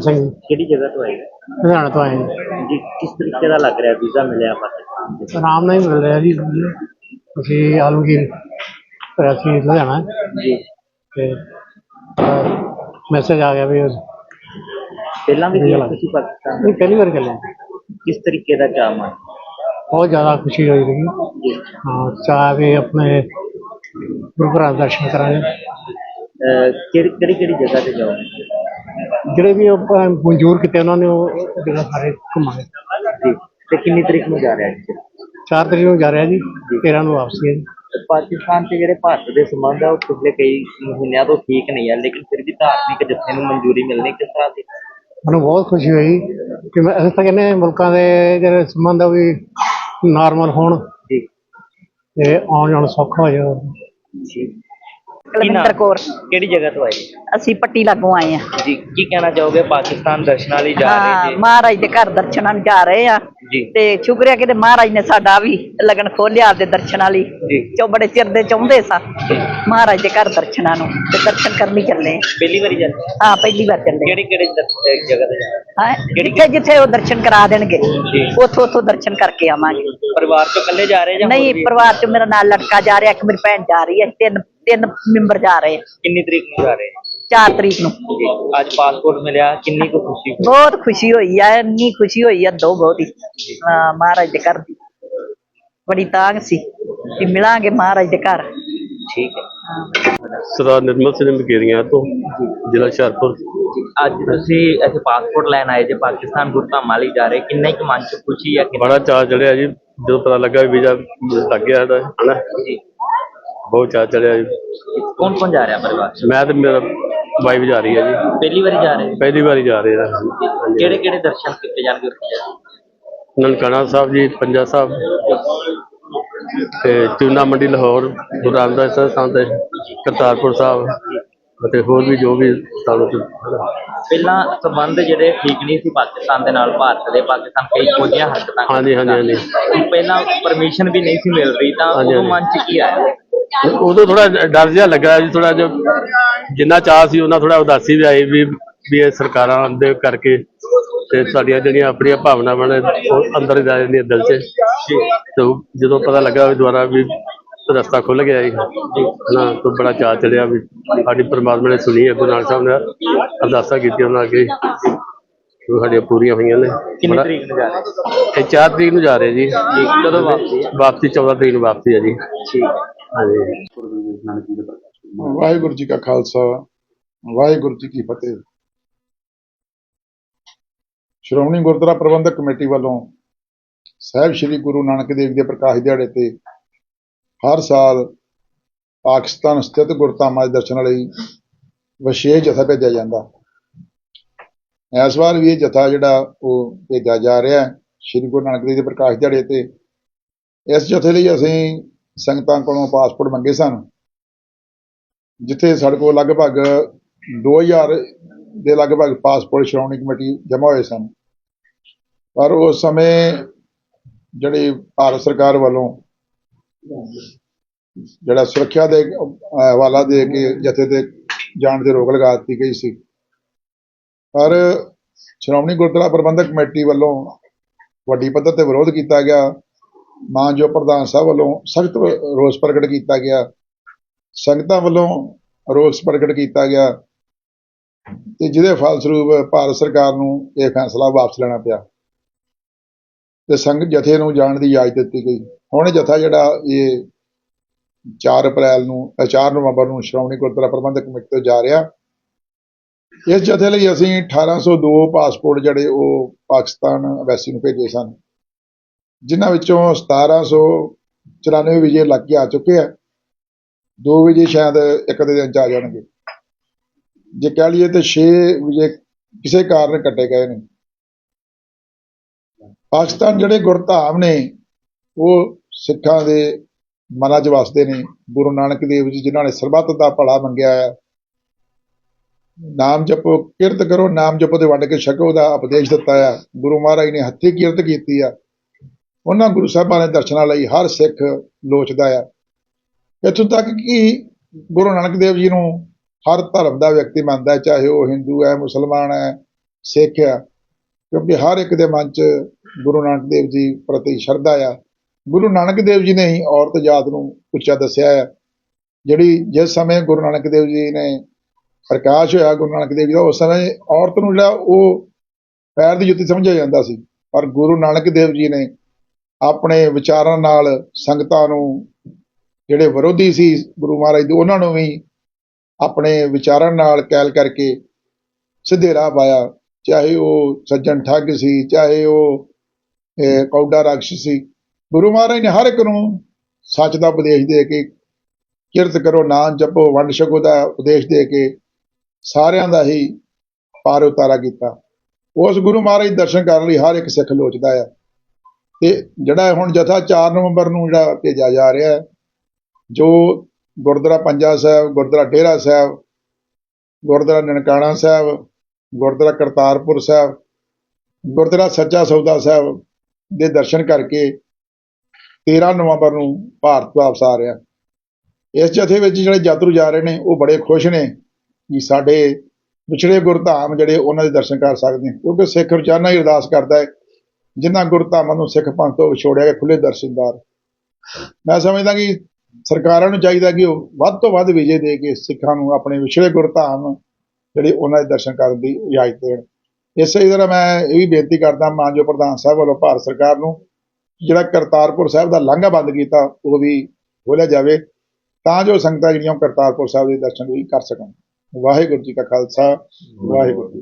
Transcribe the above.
ਸਿੰਘ ਕਿਹੜੀ ਜਗ੍ਹਾ ਤੋਂ ਆਏ ਲੁਧਿਆਣਾ ਤੋਂ ਆਏ ਜੀ। ਜੀ ਕਿਸ ਤਰੀਕੇ ਦਾ ਲੱਗ ਰਿਹਾ ਵੀਜ਼ਾ ਮਿਲਿਆ ਪਾਕਿਸਤਾਨ ਦੇ ਆਰਾਮ ਨਾਲ ਹੀ ਮਿਲ ਰਿਹਾ ਜੀ ਅਸੀਂ ਆਲਮਗੀਰ ਪ੍ਰੈਸੀ ਲੁਧਿਆਣਾ ਜੀ ਤੇ ਮੈਸੇਜ ਆ ਗਿਆ ਵੀ ਉਹ- ਪਹਿਲਾਂ ਵੀ ਵਧੀਆ ਗਏ ਲੱਗ- ਤੁਸੀਂ ਪਾਕਿਸਤਾਨ ਨਹੀਂ ਪਹਿਲੀ ਵਾਰ ਚੱਲੇ ਹਾਂ। ਕਿਸ ਤਰੀਕੇ ਦਾ ਚਾਅ ਮਨ ਬਹੁਤ ਜ਼ਿਆਦਾ ਖੁਸ਼ੀ ਹੋਈ ਰਹੀ ਜੀ ਹਾਂ ਚਾਹ ਵੀ ਆਪਣੇ ਗੁਰੂ ਘਰਾਂ ਦੇ ਦਰਸ਼ਨ ਕਰਾਂਗੇ ਅਹ ਕਿਹੜੀ ਕਿਹੜੀ ਕਿਹੜੀ ਜਗ੍ਹਾ ਤੇ ਜਾਓਗੇ ਜਿਹੜੇ ਵੀ ਉਹ ਅਹ ਮਨਜ਼ੂਰ ਕੀਤੇ ਉਹਨਾਂ ਨੇ ਉਹ ਜਿਹੜਾ ਸਾਰੇ ਘੁੰਮਾਂਗੇ ਜੀ। ਤੇ ਕਿੰਨੀ ਤਰੀਕ ਨੂੰ ਜਾ ਰਿਹਾ ਜੀ 4 ਤਰੀਕ ਨੂੰ ਜਾ ਰਿਹਾ ਜੀ 13 ਨੂੰ ਵਾਪਸੀ ਹੈ ਜੀ। ਪਾਕਿਸਤਾਨ ਤੇ ਜਿਹੜੇ ਭਾਰਤ ਦੇ ਸੰਬੰਧ ਆ ਉਹ ਪਿਛਲੇ ਕਈ ਮਹੀਨਿਆਂ ਤੋਂ ਠੀਕ ਨਹੀਂ ਆ ਲੇਕਿਨ ਫਿਰ ਵੀ ਧਾਰਮਿਕ ਜਥੇ ਨੂੰ ਮਨਜ਼ੂਰੀ ਮਿਲਣੀ ਕਿਸ ਤਰ੍ਹਾਂ ਦੀ ਮੈਨੂੰ ਬਹੁਤ ਖੁਸ਼ੀ ਹੋਈ ਕਿ ਮੈਂ ਅਸੀਂ ਤਾਂ ਕਹਿੰਦੇ ਹਾਂ ਮੁਲਕਾਂ ਦੇ ਜਿਹੜੇ ਸੰਬੰਧ ਆ ਉਹ ਵੀ ਨਾਰਮਲ ਹੋਣ। ਜੀ। ਤੇ ਆਉਣ ਜਾਣ ਸੌਖਾ ਹੋ ਜਾਵੇ। ਜੀ। ਕੁਲਵਿੰਦਰ ਕੌਰ। ਕਿਹੜੀ ਜਗ੍ਹਾ ਤੋਂ ਆਏ ਜੀ? ਅਸੀਂ ਪੱਟੀ ਲਾਗੋਂ ਆਏ ਆ ਜੀ ਕੀ ਕਹਿਣਾ ਚਾਹੋਗੇ? ਪਾਕਿਸਤਾਨ ਦਰਸ਼ਨਾਂ ਲਈ ਜਾ ਹਾਂ ਰਹੇ ਜੀ ਮਹਾਰਾਜ ਦੇ ਘਰ ਦਰਸ਼ਨਾਂ ਨੂੰ ਜਾ ਰਹੇ ਆ ਜੀ। ਤੇ ਸ਼ੁਕਰ ਹੈ ਕਿ ਮਹਾਰਾਜ ਨੇ ਸਾਡਾ ਵੀ ਲਗਨ ਖੋਲਿਆ ਆਪਦੇ ਦਰਸ਼ਨਾਂ ਲਈ। ਜੀ। ਜੋ ਬੜੇ ਚਿਰ ਦੇ ਚਾਹੁੰਦੇ ਸਾਂ। ਮਹਾਰਾਜ ਦੇ ਘਰ ਦਰਸ਼ਨਾਂ ਨੂੰ ਤੇ ਦਰਸ਼ਨ ਕਰਨ ਲਈ ਚੱਲੇ ਆ। ਪਹਿਲੀ ਵਾਰੀ ਜਾਂਦੇ ਹਾਂ? ਪਹਿਲੀ ਵਾਰ ਚੱਲੇ ਕਿਹੜੀ ਕਿਹੜੀ ਦਰ- ਜਗ੍ਹਾ ਤੇ ਜਾ ਰਹੇ ਹਾਂ ਕਿਹੜੀ- ਜਿੱਥੇ ਜਿੱਥੇ ਉਹ ਦਰਸ਼ਨ ਕਰਾ ਦੇਣਗੇ। ਜੀ। ਉੱਥੋਂ ਉੱਥੋਂ ਦਰਸ਼ਨ ਕਰਕੇ ਆਵਾਂਗੇ। ਪਰਿਵਾਰ ਤੋਂ ਇਕੱਲੇ ਜਾ ਰਹੇ ਜਾਂ ਹੋਰ ਨਹੀਂ ਵੀ? ਪਰਿਵਾਰ ਚ ਮੇਰਾ ਨਾਲ ਲੜਕਾ ਜਾ ਰਿਹਾ ਇੱਕ ਮੇਰੀ ਭੈਣ ਜਾ ਰਹੀ ਹੈ ਤਿੰਨ ਤਿੰਨ ਮੈਂਬਰ ਜਾ ਰਹੇ ਆ। ਕਿੰਨੀ ਤਰੀਕ ਨੂੰ ਜਾ ਰਹੇ 4 ਤਰੀਕ ਨੂੰ। ਜੀ। ਅੱਜ ਪਾਸਪੋਰਟ ਮਿਲਿਆ ਕਿੰਨੀ ਕੁ ਖੁਸ਼ੀ ਹੋਈ? ਬਹੁਤ ਖੁਸ਼ੀ ਹੋਈ ਆ ਇੰਨੀ ਖੁਸ਼ੀ ਹੋਈ ਆ ਦੋ ਬਹੁਤ ਹੀ। ਹਾਂ। ਮਹਾਰਾਜ ਦੇ ਘਰ ਦੀ। ਬੜੀ ਤਾਂਗ ਸੀ ਕਿ ਮਿਲਾਂਗੇ ਮਹਾਰਾਜ ਦੇ ਘਰ। ਠੀਕ ਹੈ। ਸਰਦਾਰ ਨਿਰਮਲ ਸਿੰਘ ਮਕੇਰੀਆਂ ਤੋਂ ਜ਼ਿਲ੍ਹਾ ਹੁਸ਼ਿਆਰਪੁਰ। ਅੱਜ ਤੁਸੀਂ ਇੱਥੇ ਪਾਸਪੋਰਟ ਲੈਣ ਆਏ ਜੇ ਪਾਕਿਸਤਾਨ ਗੁਰਧਾਮਾਂ ਲਈ ਜਾ ਰਹੇ ਕਿੰਨਾ ਕੁ ਮਨ ਚ ਖੁਸ਼ੀ ਆ ਕਿ ਬੜਾ ਚਾਅ ਚੜਿਆ ਜੀ। ਜਦੋਂ ਪਤਾ ਲੱਗਾ ਵੀ ਵੀਜ਼ਾ ਲੱਗ ਗਿਆ ਸਾਡਾ ਹਨਾ? ਜੀ। ਬਹੁਤ ਚਾਅ ਚੜਿਆ ਜੀ। ਕੌਣ ਕੌਣ ਜਾ ਰਿਹਾ ਪਰਿਵਾਰ ਚ? ਮੈਂ ਤੇ ਮੇਰਾ ਵਾਈਫ ਜਾ ਰਹੀ ਹੈ ਜੀ। ਪਹਿਲੀ ਵਾਰੀ ਜਾ ਰਹੇ ਪਹਿਲੀ ਵਾਰੀ ਜਾ ਰਹੇ ਹਾਂ। ਕਿਹੜੇ ਕਿਹੜੇ ਦਰਸ਼ਨ ਕੀਤੇ ਜਾਣਗੇ ਉੱਥੇ ਜਾ ਕੇ? ਨਨਕਾਣਾ ਸਾਹਿਬ ਜੀ ਪੰਜਾ ਸਾਹਿਬ ਤੇ ਚੂਨਾ ਮੰਡੀ ਲਾਹੌਰ ਗੁਰੂ ਰਾਮਦਾਸ ਸਾਹਿਬ ਸੰਤ ਕਰਤਾਰਪੁਰ ਸਾਹਿਬ ਅਤੇ ਹੋਰ ਵੀ ਜੋ ਵੀ ਸਾਨੂੰ ਤੇ- ਪਹਿਲਾਂ ਸੰਬੰਧ ਜਿਹੜੇ ਠੀਕ ਨਹੀਂ ਸੀ ਪਾਕਿਸਤਾਨ ਦੇ ਨਾਲ ਭਾਰਤ ਦੇ ਪਾਕਿਸਤਾਨ ਕਈ ਫੌਜੀਆਂ ਹਰਕਤਾਂ ਹਾਂਜੀ, ਹਾਂਜੀ, ਹਾਂਜੀ। ਪਹਿਲਾਂ ਪਰਮਿਸ਼ਨ ਵੀ ਨਹੀਂ ਸੀ ਮਿਲ ਰਹੀ ਤਾਂ ਹਾਂਜੀ, ਉਦੋਂ ਹਾਂਜੀ। ਮਨ ਚ ਕੀ ਆਇਆ? ਉਦੋਂ ਥੋੜਾ ਡਰ ਜਿਹਾ ਲੱਗਾ ਜੀ ਥੋੜਾ ਜਿਹਾ ਜਿੰਨਾ ਚਾਹ ਸੀ ਉਹਨਾਂ ਥੋੜਾ ਉਦਾਸੀ ਵੀ ਆਈ ਵੀ ਵੀ ਇਹ ਸਰਕਾਰਾਂ ਦੇ ਕਰਕੇ ਤੇ ਸਾਡੀਆਂ ਜਿਹੜੀਆਂ ਆਪਣੀਆਂ ਭਾਵਨਾਵਾਂ ਨੇ ਉਹ ਅੰਦਰ ਰਹਿ ਜਾਂਦੀਆਂ ਦਿਲ 'ਚ। ਤੇ ਉਹ ਜਦੋਂ ਪਤਾ ਲੱਗਾ ਵੀ ਦੁਆਰਾ ਵੀ ਰਸਤਾ ਖੁੱਲ ਗਿਆ ਜੀ ਨਾ ਤੋਂ ਬੜਾ ਚਾਹ ਚੜਿਆ ਵੀ ਸਾਡੀ ਪ੍ਰਮਾਤਮਾ ਨੇ ਸੁਣੀ ਗੁਰੂ ਨਾਨਕ ਸਾਹਿਬ ਨੇ ਅਰਦਾਸਾਂ ਕੀਤੀਆਂ ਉਹਨਾਂ ਅੱਗੇ ਉਹ ਸਾਡੀਆਂ ਪੂਰੀਆਂ ਹੋਈਆਂ ਨੇ। ਕਿੰਨੀ ਤਰੀਕ ਨੂੰ ਜਾ ਰਹੇ? ਇਹ 4 ਤਰੀਕ ਨੂੰ ਜਾ ਰਹੇ ਜੀ। ਕਦੋਂ ਵਾਪਸੀ? ਵਾਪਸੀ 14 ਤਰੀਕ ਨੂੰ ਵਾਪਸੀ ਹੈ ਜੀ। ਠੀਕ। ਵਾਹਿਗੁਰੂ ਜੀ ਕਾ ਖਾਲਸਾ, ਵਾਹਿਗੁਰੂ ਜੀ ਕੀ ਫਤਿਹ। ਸ਼੍ਰੋਮਣੀ ਗੁਰਦੁਆਰਾ ਪ੍ਰਬੰਧਕ ਕਮੇਟੀ ਵੱਲੋਂ ਸਾਹਿਬ ਸ੍ਰੀ ਗੁਰੂ ਨਾਨਕ ਦੇਵ ਦੇ ਪ੍ਰਕਾਸ਼ ਦਿਹਾੜੇ ਤੇ ਹਰ ਸਾਲ ਪਾਕਿਸਤਾਨ ਸਥਿਤ ਗੁਰਧਾਮਾਂ ਦੇ ਦਰਸ਼ਨ ਲਈ ਵਿਸ਼ੇਸ਼ ਜਥਾ ਭੇਜਿਆ ਜਾਂਦਾ। ਇਸ ਵਾਰ ਵੀ ਇਹ ਜਥਾ ਜਿਹੜਾ ਉਹ ਭੇਜਿਆ ਜਾ ਰਿਹਾ ਹੈ, ਸ੍ਰੀ ਗੁਰੂ ਨਾਨਕ ਦੇਵ ਦੇ ਪ੍ਰਕਾਸ਼ ਦਿਹਾੜੇ ਤੇ। ਇਸ ਜਥੇ ਲਈ ਅਸੀਂ ਸੰਗਤਾਂ ਕੋਲੋਂ ਪਾਸਪੋਰਟ ਮੰਗੇ ਸਨ, ਜਿੱਥੇ ਸਾਡੇ ਕੋਲ ਲਗਭਗ 2000 ਦੇ ਲਗਭਗ ਪਾਸਪੋਰਟ ਸ਼੍ਰੋਮਣੀ ਕਮੇਟੀ ਜਮ੍ਹਾਂ ਹੋਏ ਸਨ। ਪਰ ਉਸ ਸਮੇਂ ਜਿਹੜੀ ਭਾਰਤ ਸਰਕਾਰ ਵੱਲੋਂ ਜਿਹੜਾ ਸੁਰੱਖਿਆ ਦੇ ਹਵਾਲਾ ਦੇ ਕੇ ਜਥੇ 'ਤੇ ਜਾਣ ਤੇ ਰੋਕ ਲਗਾ ਦਿੱਤੀ ਗਈ ਸੀ। ਪਰ ਸ਼੍ਰੋਮਣੀ ਗੁਰਦੁਆਰਾ ਪ੍ਰਬੰਧਕ ਕਮੇਟੀ ਵੱਲੋਂ ਵੱਡੀ ਪੱਧਰ ਤੇ ਵਿਰੋਧ ਕੀਤਾ ਗਿਆ। ਮਾਨਯੋਗ ਪ੍ਰਧਾਨ ਸਾਹਿਬ ਵੱਲੋਂ ਸਖਤ ਰੋਸ ਪ੍ਰਗਟ ਕੀਤਾ ਗਿਆ ਸੰਗਤਾਂ ਵੱਲੋਂ ਰੋਸ ਪ੍ਰਗਟ ਕੀਤਾ ਗਿਆ ਤੇ ਜਿਹਦੇ ਫਲਸਰੂਪ ਭਾਰਤ ਸਰਕਾਰ ਨੂੰ ਇਹ ਫੈਸਲਾ ਵਾਪਸ ਲੈਣਾ ਪਿਆ। ਤੇ ਸੰਗਤ ਜਥੇ ਨੂੰ ਜਾਣ ਦੀ ਇਜਾਜ਼ਤ ਦਿੱਤੀ ਗਈ। ਹੁਣ ਜਥਾ ਜਿਹੜਾ ਇਹ 4 ਅਪ੍ਰੈਲ ਨੂੰ ਅ, 4 ਨਵੰਬਰ ਨੂੰ ਸ਼੍ਰੋਮਣੀ ਗੁਰਦੁਆਰਾ ਪ੍ਰਬੰਧਕ ਕਮੇਟੀ ਤੋਂ ਜਾ ਰਿਹਾ। ਇਸ ਜਥੇ ਲਈ ਅਸੀਂ 1802 ਪਾਸਪੋਰਟ ਜਿਹੜੇ ਉਹ ਪਾਕਿਸਤਾਨ ਐਮਬੈਸੀ ਨੂੰ ਭੇਜੇ ਸਨ। ਜਿਨ੍ਹਾਂ ਵਿੱਚੋਂ 1794 ਵਿਜੇ ਲੱਗ ਕੇ ਆ ਚੁੱਕੇ ਆ। ਦੋ ਵਿਜੇ ਸ਼ਾਇਦ ਇੱਕ ਦੇ ਦਿਨ ਚ ਆ ਜਾਣਗੇ। ਜੇ ਕਹਿ ਲਈਏ ਤੇ 6 ਵਿਜੇ ਕਿਸੇ ਕਾਰਨ ਕੱਟੇ ਗਏ ਨੇ। ਪਾਕਿਸਤਾਨ ਜਿਹੜੇ ਗੁਰਧਾਮ ਨੇ, ਉਹ ਸਿੱਖਾਂ ਦੇ ਮਨਾਂ 'ਚ ਵਸਦੇ ਨੇ। ਗੁਰੂ ਨਾਨਕ ਦੇਵ ਜੀ, ਜਿਨ੍ਹਾਂ ਨੇ ਸਰਬੱਤ ਦਾ ਭਲਾ ਮੰਗਿਆ ਆ। ਨਾਮ ਜਪੋ, ਕਿਰਤ ਕਰੋ, ਨਾਮ ਜਪੋ ਤੇ ਵੰਡ ਕੇ ਛਕੋ ਦਾ ਉਪਦੇਸ਼ ਦਿੱਤਾ ਆ। ਗੁਰੂ ਮਹਾਰਾਜ ਨੇ ਹੱਥੀਂ ਕਿਰਤ ਕੀਤੀ ਆ। ਉਹਨਾਂ ਗੁਰੂ ਸਾਹਿਬਾਂ ਦੇ ਦਰਸ਼ਨਾਂ ਲਈ ਹਰ ਸਿੱਖ ਲੋਚਦਾ ਆ। ਇੱਥੋਂ ਤੱਕ ਕਿ ਗੁਰੂ ਨਾਨਕ ਦੇਵ ਜੀ ਨੂੰ ਹਰ ਧਰਮ ਦਾ ਵਿਅਕਤੀ ਮੰਨਦਾ ਹੈ, ਚਾਹੇ ਉਹ ਹਿੰਦੂ ਹੈ, ਮੁਸਲਮਾਨ ਹੈ, ਸਿੱਖ ਆ ਕਿਉਂਕਿ ਹਰ ਇੱਕ ਦੇ ਮਨ 'ਚ ਗੁਰੂ ਨਾਨਕ ਦੇਵ ਜੀ ਪ੍ਰਤੀ ਸ਼ਰਧਾ ਆ। ਗੁਰੂ ਨਾਨਕ ਦੇਵ ਜੀ ਨੇ ਹੀ ਔਰਤ ਜਾਤ ਨੂੰ ਉੱਚਾ ਦੱਸਿਆ ਆ। ਜਿਹੜੀ ਜਿਸ ਸਮੇਂ ਗੁਰੂ ਨਾਨਕ ਦੇਵ ਜੀ ਨੇ ਪ੍ਰਕਾਸ਼ ਹੋਇਆ ਗੁਰੂ ਨਾਨਕ ਦੇਵ ਜੀ ਦਾ, ਉਸ ਸਮੇਂ ਔਰਤ ਨੂੰ ਜਿਹੜਾ ਉਹ ਪੈਰ ਦੀ ਜੁੱਤੀ ਸਮਝਿਆ ਜਾਂਦਾ ਸੀ। ਪਰ ਗੁਰੂ ਨਾਨਕ ਦੇਵ ਜੀ ਨੇ ਆਪਣੇ ਵਿਚਾਰਾਂ ਨਾਲ ਸੰਗਤਾਂ ਨੂੰ ਜਿਹੜੇ ਵਿਰੋਧੀ ਸੀ ਗੁਰੂ ਮਹਾਰਾਜ ਦੇ, ਉਹਨਾਂ ਨੂੰ ਵੀ ਆਪਣੇ ਵਿਚਾਰਾਂ ਨਾਲ ਕੈਲ ਕਰਕੇ ਸਿੱਧੇ ਰਾਹ ਪਾਇਆ। ਚਾਹੇ ਉਹ ਸੱਜਣ ਠੱਗ ਸੀ, ਚਾਹੇ ਉਹ ਕੌਡਾ ਰਾਖਸ਼ ਸੀ। ਗੁਰੂ ਮਹਾਰਾਜ ਨੇ ਹਰ ਇੱਕ ਨੂੰ ਸੱਚ ਦਾ ਉਪਦੇਸ਼ ਦੇ ਕੇ, ਕਿਰਤ ਕਰੋ, ਨਾਮ ਜਪੋ, ਵੰਡ ਛਕੋ ਦਾ ਉਪਦੇਸ਼ ਦੇ ਕੇ ਸਾਰਿਆਂ ਦਾ ਹੀ ਪਾਰ ਉਤਾਰਾ ਕੀਤਾ। ਉਸ ਗੁਰੂ ਮਹਾਰਾਜ ਦੇ ਦਰਸ਼ਨ ਕਰਨ ਲਈ ਹਰ ਇੱਕ ਸਿੱਖ ਲੋਚਦਾ ਹੈ ਤੇ ਜਿਹੜਾ ਹੁਣ ਜਥਾ 4 ਨਵੰਬਰ ਨੂੰ ਜਿਹੜਾ ਭੇਜਿਆ ਜਾ ਰਿਹਾ ਹੈ, ਜੋ ਗੁਰਦੁਆਰਾ ਪੰਜਾ ਸਾਹਿਬ, ਗੁਰਦੁਆਰਾ ਡੇਰਾ ਸਾਹਿਬ, ਗੁਰਦੁਆਰਾ ਨਨਕਾਣਾ ਸਾਹਿਬ, ਗੁਰਦੁਆਰਾ ਕਰਤਾਰਪੁਰ ਸਾਹਿਬ, ਗੁਰਦੁਆਰਾ ਸੱਚਾ ਸੌਦਾ ਸਾਹਿਬ ਦੇ ਦਰਸ਼ਨ ਕਰਕੇ 13 ਨਵੰਬਰ ਨੂੰ ਭਾਰਤ ਵਾਪਸ ਆ ਰਿਹਾ ਇਸ ਜਥੇ ਵਿੱਚ ਜਿਹੜੇ ਯਾਤਰੂ ਜਾ ਰਹੇ ਨੇ, ਉਹ ਬੜੇ ਖੁਸ਼ ਨੇ ਕਿ ਸਾਡੇ ਵਿਛੜੇ ਗੁਰਧਾਮ ਜਿਹੜੇ ਉਹਨਾਂ ਦੇ ਦਰਸ਼ਨ ਕਰ ਸਕਦੇ ਕਿਉਂਕਿ ਸਿੱਖ ਰੋਜ਼ਾਨਾ ਹੀ ਅਰਦਾਸ ਕਰਦਾ ਹੈ ਜਿਨ੍ਹਾਂ ਗੁਰਧਾਮਾਂ ਨੂੰ ਸਿੱਖ ਪੰਥ ਤੋਂ ਵਿਛੋੜਿਆ ਗਿਆ ਖੁੱਲੇ ਦਰਸ਼ਨਦਾਰ ਮੈਂ ਸਮਝਦਾ ਕਿ ਸਰਕਾਰਾਂ ਨੂੰ ਚਾਹੀਦਾ ਕਿ ਉਹ ਵੱਧ ਤੋਂ ਵੱਧ ਵਿਜੇ ਦੇ ਕੇ ਸਿੱਖਾਂ ਨੂੰ ਆਪਣੇ ਵਿਛੜੇ ਗੁਰਧਾਮ ਜਿਹੜੇ ਉਹਨਾਂ ਦੇ ਦਰਸ਼ਨ ਕਰਨ ਦੀ ਇਜਾਜ਼ਤ ਦੇਣ। ਇਸੇ ਤਰ੍ਹਾਂ ਮੈਂ ਇਹ ਵੀ ਬੇਨਤੀ ਕਰਦਾ ਮਾਨਯੋਗ ਪ੍ਰਧਾਨ ਸਾਹਿਬ ਵੱਲੋਂ ਭਾਰਤ ਸਰਕਾਰ ਨੂੰ ਜਿਹੜਾ ਕਰਤਾਰਪੁਰ ਸਾਹਿਬ ਦਾ ਲਾਂਘਾ ਬੰਦ ਕੀਤਾ, ਉਹ ਵੀ ਖੋਲ੍ਹਿਆ ਜਾਵੇ ਤਾਂ ਜੋ ਸੰਗਤਾਂ ਜਿਹੜੀਆਂ ਉਹ ਕਰਤਾਰਪੁਰ ਸਾਹਿਬ ਦੇ ਦਰਸ਼ਨ ਵੀ ਕਰ ਸਕਣ। ਵਾਹਿਗੁਰੂ ਜੀ ਕਾ ਖਾਲਸਾ, ਵਾਹਿਗੁਰੂ ਜੀ